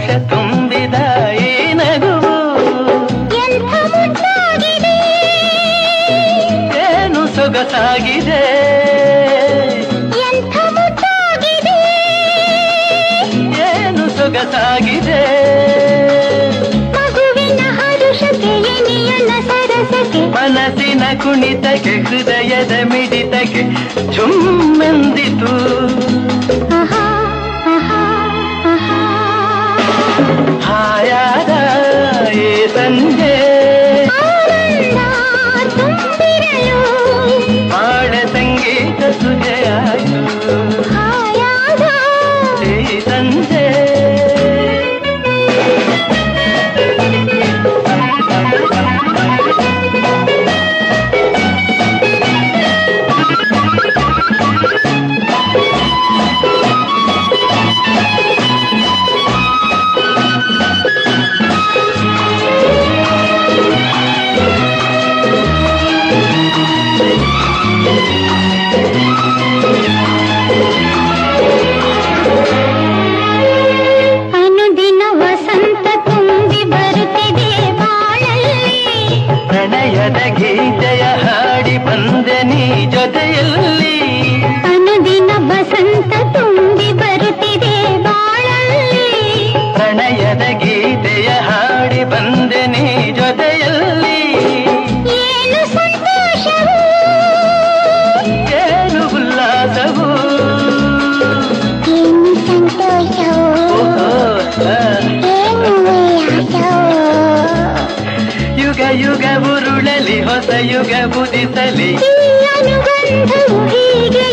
ಹರ್ಷ ತುಂಬಿದ ನಗುವು ಏನು ಸೊಗಸಾಗಿದೆ. ಏನು ಸೊಗಸಾಗಿದೆ. ಮನಸ್ಸಿನ ಕುಣಿತಕ್ಕೆ ಹೃದಯದ ಮಿಡಿತಕ್ಕೆ ಚುಮ್ಮೆಂದಿತು higher. Música ಉರುಳಲಿ ಹೊಸ ಯುಗ ಬುದಿಸಲಿ ಹೀಗೆ